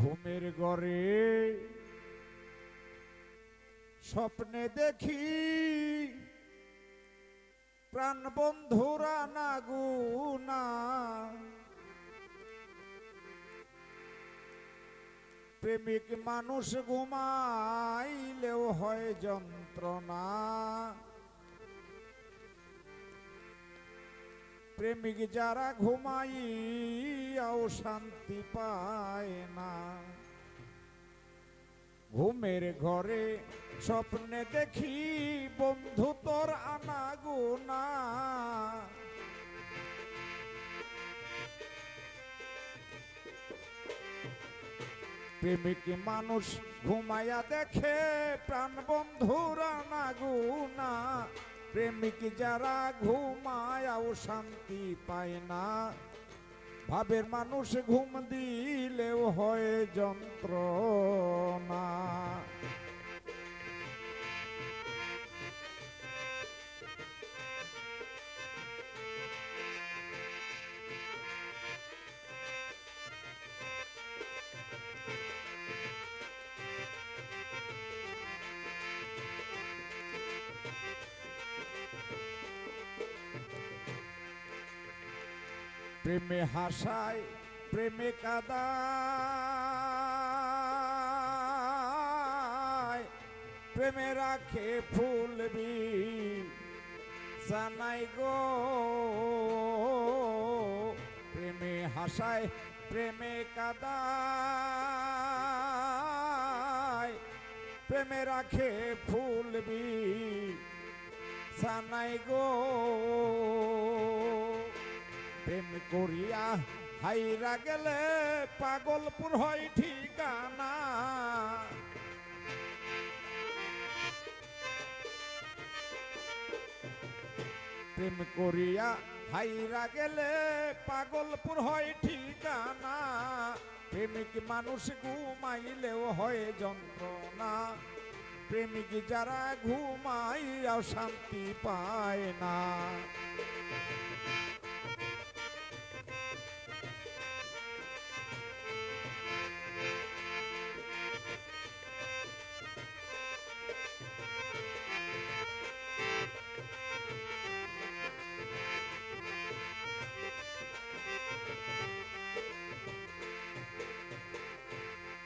ঘুমের ঘরে স্বপ্নে দেখি প্রাণ বন্ধুরা না গুনা প্রেমিক মানুষ ঘুমাইলেও হয় যন্ত্রণা। প্রেমিক যারা ঘুমাইয়াও শান্তি পায় না। ঘুমের ঘরে স্বপ্নে দেখি, বন্ধু তোর আনাগুনা। প্রেমিক মানুষ ঘুমাইয়া দেখে, প্রাণ বন্ধুর আনাগুনা। প্রেমিক যারা ঘুমায়াও শান্তি পায় না ভাবের মানুষ ঘুম দিলেও হয় যন্ত্রণা। প্রেমে হাসায়, প্রেমে কাদায়। প্রেমে রাখে ফুলবি জানাই গো। প্রেমে হাসায়, প্রেমে কাদায়। প্রেমে রাখে ফুলবি জানাই গো। প্রেম করিয়া হাইরা গেলে পাগলপুর হয় ঠিকানা। প্রেম করিয়া হাইরা গেলে পাগলপুর হয় ঠিকানা। প্রেমিক মানুষ ঘুমাইলেও হয় যন্ত্রণা। প্রেমিক যারা ঘুমাইয়াও শান্তি পায় না।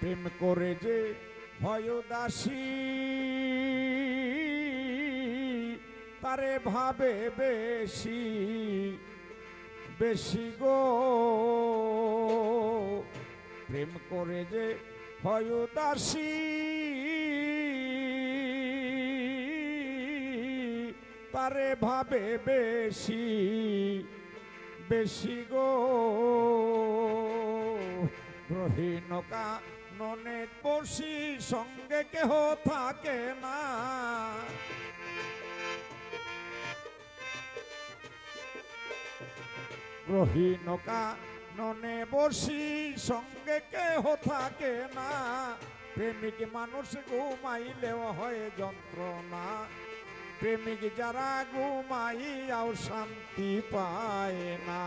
প্রেম করে যে ভয় দাসী তারে ভাবে বেশি বেশি গো। প্রেম করে যে ভয় দাসী তারে ভাবে বেশি বেশি গো। গ্রহীণকা ননে বসি সঙ্গে কেহ থাকে না। গ্রহীণকা ননে বসি সঙ্গে কেহ থাকে না। প্রেমিক মানুষ ঘুমাইলেও হয় যন্ত্রণা। প্রেমিক যারা ঘুমাই ঘুমাইয়াও শান্তি পায় না।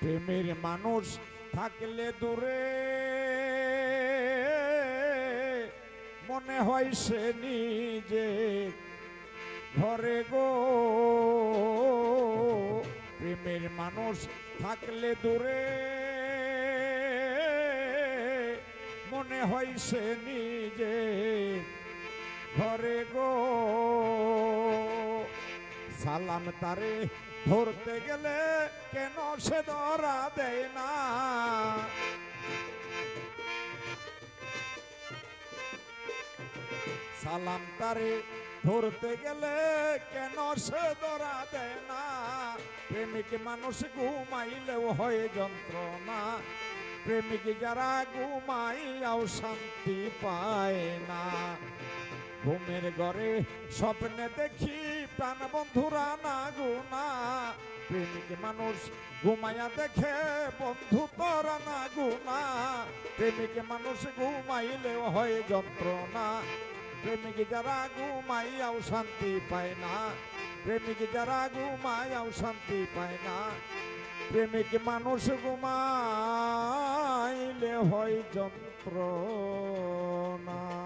প্রেমের মানুষ থাকলে দূরে মনে হয় সে নিজে ঘরে গো। প্রেমের মানুষ থাকলে দূরে মনে হয় সে নিজে ঘরে গো। সালাম তারে ধরতে গেলে কেন সে ধরা দেয় না? সালাম তারে ধরতে গেলে কেন সে ধরা দেয় না? প্রেমিক মানুষ ঘুমাইলেও হয় যন্ত্রণা। প্রেমিক যারা ঘুমাইয়াও শান্তি পায় না। ঘুমের ঘরে স্বপ্নে দেখি প্রাণ বন্ধুরা, না গুনা প্রেমিক মানুষ ঘুমাইয়া দেখে, বন্ধু তোরা, না গুনা প্রেমিক মানুষ ঘুমাইলেও হয় যন্ত্রণা। প্রেমিক যারা ঘুমাইয়াও শান্তি পায় না। প্রেমিক যারা ঘুমাইয়াও শান্তি পায় না। প্রেমিক মানুষ ঘুমাইলে হয় যন্ত্রণা।